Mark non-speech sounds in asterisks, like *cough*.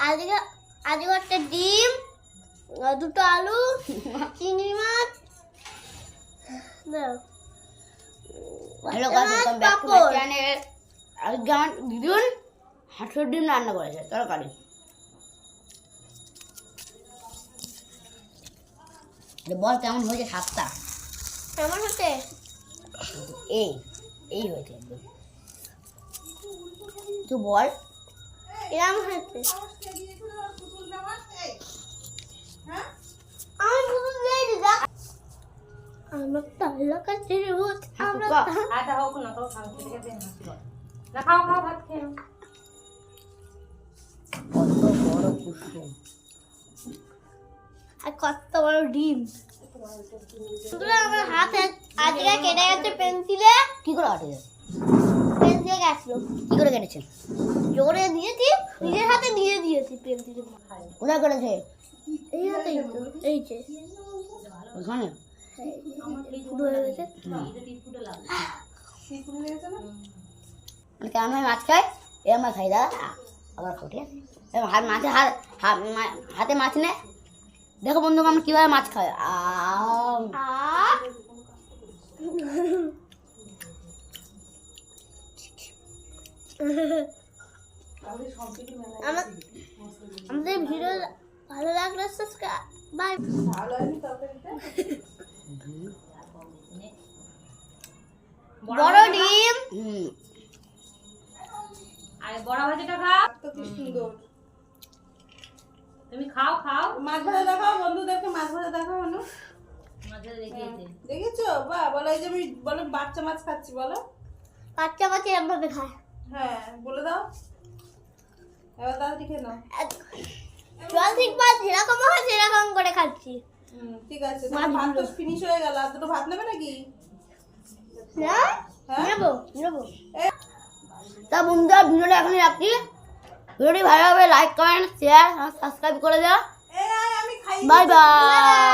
আজকে আজকে একটা ডিম দুটো আলু *laughs* চিংড়ি মাছ hello guys welcome back to my channel আজকে আমার দিদুন হাঁসুর ডিম রান্না করেছে তরকারি। বল কেমন হয়েছে সাতটা কেমন হচ্ছে? এই এই হয়েছে একদম। তুই বল। এরম হচ্ছে আমি বুঝতে দেয়নি দেখ আমার তাল্লা কাছে আমরা আটা হোক না তো খাও খেতে খেতে হাসি পায়। না খাও খাও ভাত খেয়ে কত বড় কুসুম। আর কত বড় ডিম। শুধু আমার হাতে আজকে কেটে গেছে পেন্সিলে। কি করে কাটে? গেছিল। কি করে কেটেছে? জোরে দিয়েছি, নিজের হাতে দিয়ে দিয়েছি পেন্সিলে কোথায় কেটেছে? এই হাতেই তো, এই যে। ওখানে? কেমন মাছ খাই? হাত হাত, হাত- হাতে মাছ নে। দেখো বন্ধু আমরা কীভাবে মাছ খাই। আর আমার- আমাদের ভিডিও ভালো লাগলে সাবস্ক্রাইব বাই বড় ডিম। আর বড়া ভাজিটা খাও। তো কি সুন্দর। তুমি খাও খাও। মাছ ভাজা দেখাও বন্ধুদেরকে মাছ ভাজা দেখাও অনু। দেখেছ বা বলো এই যে আমি বলো বাচ্চা মাছ খাচ্ছি বলো। বাচ্চা বাচ্চা এরম ভাবে খায়। হ্যাঁ বলে দাও। এবার তাড়াতাড়ি খেয়ে নাও। জল ঠিক মাছ যেরকম হয় সেরকম করে খাচ্ছি। ঠিক আছে তোমার ভাত তো ফিনিশ হয়ে গেল। আর দুটো ভাত নেবে নাকি? না হ্যাঁ? নেব নেব। তা বন্ধুরা ভিডিওটা এখনই রাখছি। ভিডিওটি ভালো হবে লাইক কমেন্ট শেয়ার সাবস্ক্রাইব করে দেওয়া। Bye bye